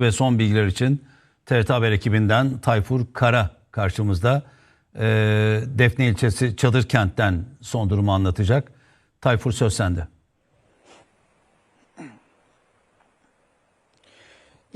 Ve son bilgiler için TRT Haber ekibinden Tayfur Kara karşımızda. Ee, Defne ilçesi Çadırkent'ten son durumu anlatacak. Tayfur söz sende.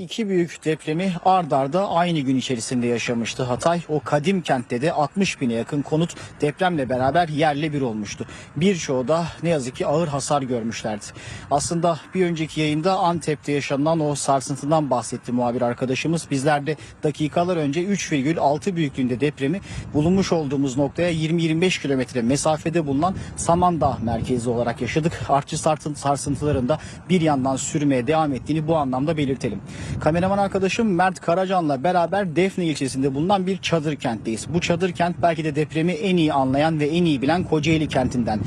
İki büyük depremi ard arda aynı gün içerisinde yaşamıştı Hatay. O kadim kentte de 60 bine yakın konut depremle beraber yerle bir olmuştu. Birçoğu da ne yazık ki ağır hasar görmüşlerdi. Aslında bir önceki yayında Antep'te yaşanan o sarsıntıdan bahsetti muhabir arkadaşımız. Bizler de dakikalar önce 3,6 büyüklüğünde depremi bulunmuş olduğumuz noktaya 20-25 kilometre mesafede bulunan Samandağ merkezi olarak yaşadık. Artçı sarsıntı- sarsıntılarında bir yandan sürmeye devam ettiğini bu anlamda belirtelim. Kameraman arkadaşım Mert Karacan'la beraber Defne ilçesinde bulunan bir çadır kentteyiz. Bu çadır kent belki de depremi en iyi anlayan ve en iyi bilen Kocaeli kentinden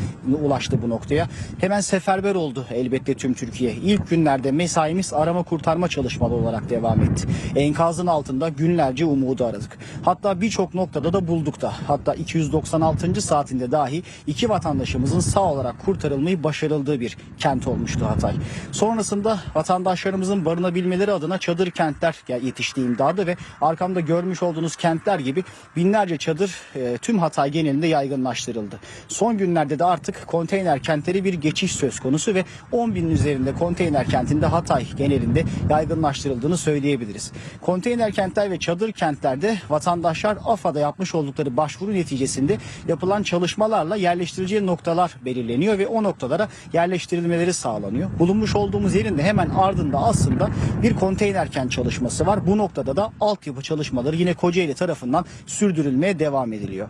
ulaştı bu noktaya. Hemen seferber oldu elbette tüm Türkiye. İlk günlerde mesaimiz arama kurtarma çalışmaları olarak devam etti. Enkazın altında günlerce umudu aradık. Hatta birçok noktada da bulduk da. Hatta 296. saatinde dahi iki vatandaşımızın sağ olarak kurtarılmayı başarıldığı bir kent olmuştu Hatay. Sonrasında vatandaşlarımızın barınabilmeleri adına çadır kentler yetişti imdadı ve arkamda görmüş olduğunuz kentler gibi binlerce çadır e, tüm Hatay genelinde yaygınlaştırıldı. Son günlerde de artık konteyner kentleri bir geçiş söz konusu ve 10 binin üzerinde konteyner kentinde Hatay genelinde yaygınlaştırıldığını söyleyebiliriz. Konteyner kentler ve çadır kentlerde vatandaşlar AFAD'a yapmış oldukları başvuru neticesinde yapılan çalışmalarla yerleştirileceği noktalar belirleniyor ve o noktalara yerleştirilmeleri sağlanıyor. Bulunmuş olduğumuz yerin de hemen ardında aslında bir konteyner kent çalışması var. Bu noktada da altyapı çalışmaları yine Kocaeli tarafından sürdürülmeye devam ediliyor.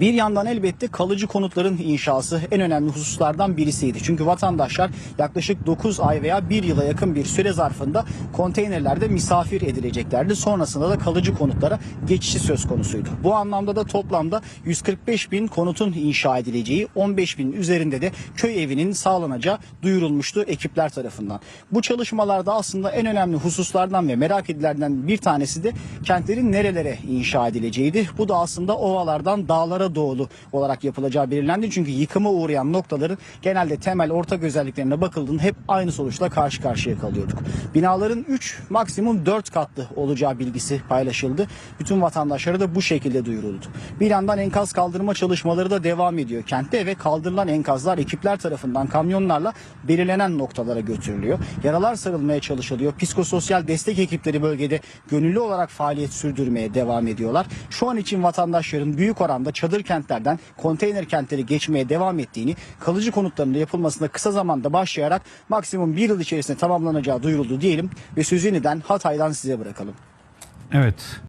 Bir yandan elbette kalıcı konutların inşası en önemli hususlardan birisiydi. Çünkü vatandaşlar yaklaşık 9 ay veya 1 yıla yakın bir süre zarfında konteynerlerde misafir edileceklerdi. Sonrasında da kalıcı konutlara geçişi söz konusuydu. Bu anlamda da toplamda 145 bin konutun inşa edileceği, 15 bin üzerinde de köy evinin sağlanacağı duyurulmuştu ekipler tarafından. Bu çalışmalarda aslında en önemli hususlardan ve merak edilenlerden bir tanesi de kentlerin nerelere inşa edileceğiydi. Bu da aslında ovalardan dağlara doğru olarak yapılacağı belirlendi. Çünkü yıkıma uğrayan noktaların genelde temel ortak özelliklerine bakıldığında hep aynı sonuçla karşı karşıya kalıyorduk. Binaların 3 maksimum 4 katlı olacağı bilgisi paylaşıldı. Bütün vatandaşlara da bu şekilde duyuruldu. Bir yandan enkaz kaldırma çalışmaları da devam ediyor kentte ve kaldırılan enkazlar ekipler tarafından kamyonlarla belirlenen noktalara götürülüyor. Yaralar sarılmaya çalışılıyor. Psikososyal destek ekipleri bölgede gönüllü olarak faaliyet sürdürmeye devam ediyorlar. Şu an için vatandaşların büyük oranda çadır kentlerden konteyner kentleri geçmeye devam ettiğini, kalıcı konutların da yapılmasında kısa zamanda başlayarak maksimum bir yıl içerisinde tamamlanacağı duyuruldu diyelim ve sözü yeniden Hatay'dan size bırakalım. Evet.